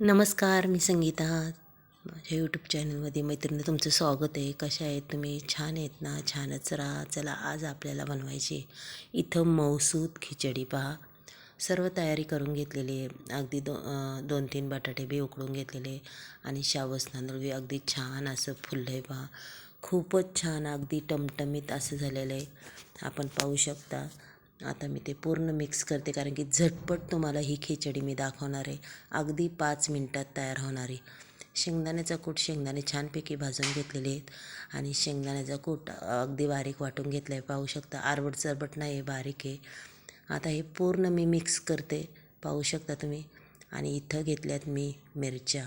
नमस्कार मी संगीता. माझ्या यूट्यूब चॅनलमध्ये मैत्रिणी तुमचं स्वागत आहे. कशा आहेत तुम्ही? छान आहेत ना? छानच राहा. चला आज आपल्याला बनवायची इथं मौसूद खिचडी. पहा. सर्व तयारी करून घेतलेली आहे. अगदी दो दोन तीन बटाटे बी उकडून घेतलेले आणि शावस तांदूळ बी अगदी छान असं फुललं आहे पहा. खूपच छान अगदी टमटमीत असं झालेलं आहे. आपण पाहू शकता. आता मी ते पूर्ण मिक्स करते कारण की झटपट तुम्हाला ही खिचडी मी दाखवणार आहे. अगदी पाच मिनटात तयार होणारी शेंगदाण्याचा कूट शेंगदाणे छानपैकी भाजून घेतलेले आहेत. आणि शेंगदाण्याचा कूट अगदी बारीक वाटून घेतला आहे पाहू शकता आरबट चरबट नाही आहे बारीक आहे. आता हे पूर्ण मी मिक्स करते. पाहू शकता तुम्ही. आणि इथं घेतल्यात मी मिरच्या.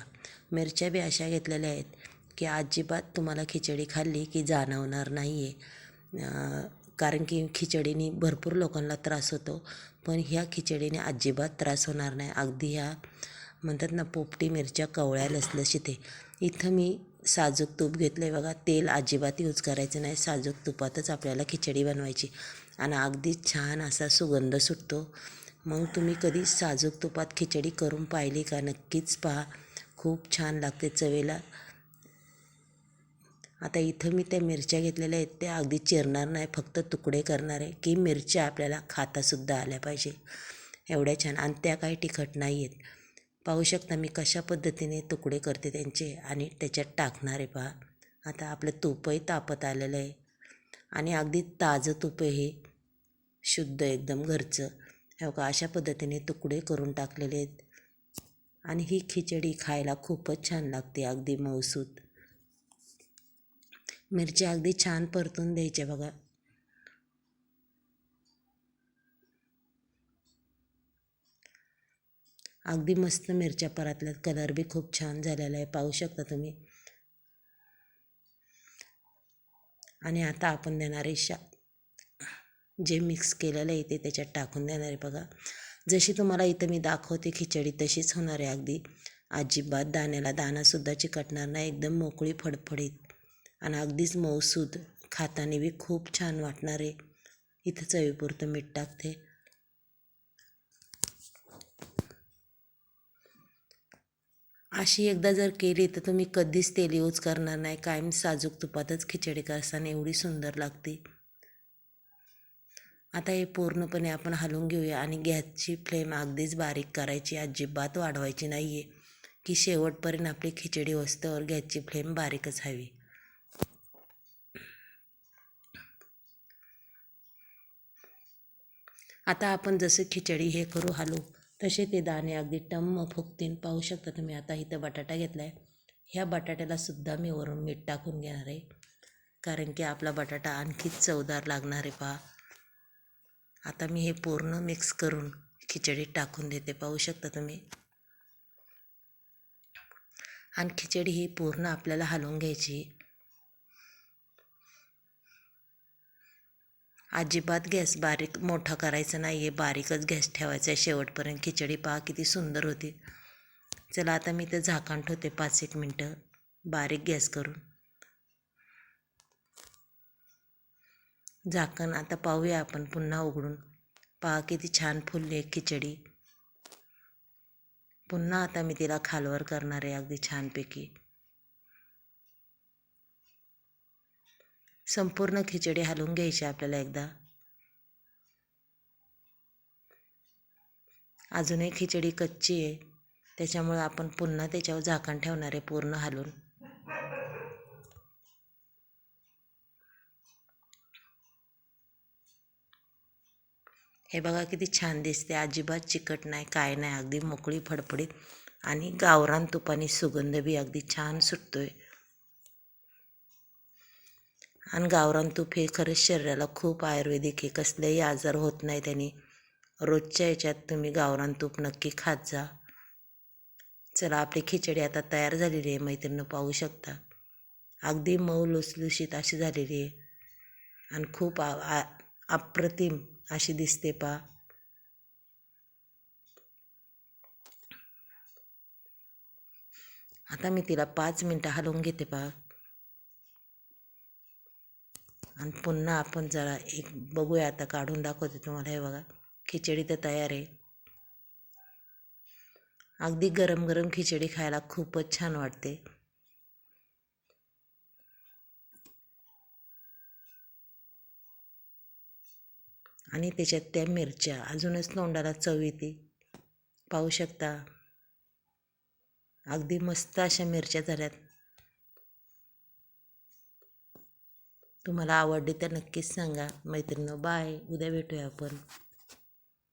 मिरच्या बी अशा घेतलेल्या आहेत की अजिबात तुम्हाला खिचडी खाल्ली की जाणवणार नाही आहे कारण की खिचडीने भरपूर लोकांना त्रास होतो. पण ह्या खिचडीने अजिबात त्रास होणार नाही. अगदी ह्या म्हणतात ना पोपटी मिरच्या कवळ्या लसलशी ते इथं मी साजूक तूप घेतलं आहे बघा. तेल अजिबात यूज करायचं नाही. साजूक तुपातच आपल्याला खिचडी बनवायची. आणि अगदी छान असा सुगंध सुटतो. मग तुम्ही कधी साजूक तुपात खिचडी करून पाहिली का? नक्कीच पहा. खूप छान लागते चवेला. आता इथं मी त्या मिरच्या घेतलेल्या आहेत त्या अगदी चिरणार नाही फक्त तुकडे करणार आहे की मिरच्या आपल्याला खातासुद्धा आल्या पाहिजे. एवढ्या छान. आणि त्या काही तिखट नाही आहेत. पाहू शकता मी कशा पद्धतीने तुकडे करते त्यांचे आणि त्याच्यात टाकणार आहे पहा. आता आपलं तूपही तापत आलेलं आहे. आणि अगदी ताजं तूप हे शुद्ध एकदम घरचं. हे का अशा पद्धतीने तुकडे करून टाकलेले आहेत. आणि ही खिचडी खायला खूपच छान लागते अगदी मऊसूत. मिरच्या अगदी छान परतून द्यायच्या बघा. अगदी मस्त मिरच्या परतल्यात. कलर बी खूप छान झालेला आहे. पाहू शकता तुम्ही. आणि आता आपण देणारे शा जे मिक्स केलेलं आहे ते त्याच्यात टाकून देणार आहे बघा. जशी तुम्हाला इथं मी दाखवते खिचडी तशीच होणार आहे अगदी. अजिबात दाण्याला दाणासुद्धा चिकटणार नाही. एकदम मोकळी फडफडीत. आणि अगदीच मऊसूद. खाताना बी खूप छान वाटणार आहे. इथं चवीपुरतं मीठ टाकते. अशी एकदा जर केली तर तुम्ही कधीच तेल यूज करणार नाही. कायम साजूक तुपातच खिचडी करताना एवढी सुंदर लागते. आता हे पूर्णपणे आपण हलवून घेऊया आणि गॅसची फ्लेम अगदीच बारीक करायची. अजिबात वाढवायची नाही आहे की शेवटपर्यंत आपली खिचडी वस्तवर गॅसची फ्लेम बारीकच हवी. आता आपण जसं खिचडी हे करू हलू तसे ते दाणे अगदी टम्म फुगतीन पाहू शकता तुम्ही. आता इथं बटाटा घेतला आहे ह्या बटाट्याला सुद्धा मी वरून मीठ टाकून घेणार आहे. कारण की आपला बटाटा आणखीच चवदार लागणार आहे पहा. आता मी हे पूर्ण मिक्स करून खिचडीत टाकून देते. पाहू शकता तुम्ही. आणि खिचडी ही पूर्ण आपल्याला हलवून घ्यायची. अजिबात गॅस बारीक मोठा करायचा नाही आहे बारीकच गॅस ठेवायचा आहे. शेवटपर्यंत खिचडी पहा किती सुंदर होती. चला आता मी ते झाकण ठेवते पाच एक मिनटं. बारीक गॅस करून. झाकण आता पाहूया आपण पुन्हा उघडून. पहा किती छान फुलली आहे खिचडी. पुन्हा आता मी तिला खालवर करणार आहे अगदी छानपैकी. संपूर्ण खिचडी हलवून घ्यायची आपल्याला एकदा. अजूनही खिचडी कच्ची आहे. त्याच्यामुळे आपण पुन्हा त्याच्यावर झाकण ठेवणार आहे पूर्ण हलून हे बघा किती छान दिसते. अजिबात चिकट नाही काय नाही अगदी मोकळी फडफडीत आणि गावरान तुपाने सुगंध बी अगदी छान सुटतोय. आणि गावरान तूप हे खरंच शरीराला खूप आयुर्वेदिक आहे. कसलेही आजार होत नाही त्याने. रोजच्या याच्यात तुम्ही गावरान तूप नक्की खात जा. चला आपली खिचडी आता तयार झालेली आहे. मैत्रिणी पाहू शकता. अगदी मऊ लुसलुशीत अशी झालेली आहे. आणि खूप आ अप्रतिम अशी दिसते पा. आता मी तिला पाच मिनटं हलवून घेते पा. आणि पुन्हा आपण जरा एक बघूया आता काढून दाखवते तुम्हाला. हे बघा खिचडी तर तयार आहे. अगदी गरम गरम खिचडी खायला खूपच छान वाटते. आणि त्याच्यात त्या मिरच्या अजूनच तोंडाला चव येते. पाहू शकता. अगदी मस्त अशा मिरच्या झाल्यात. तुम्हाला आवडली तर नक्कीच सांगा. मैत्रिणी बाय उद्या भेटूया आपण.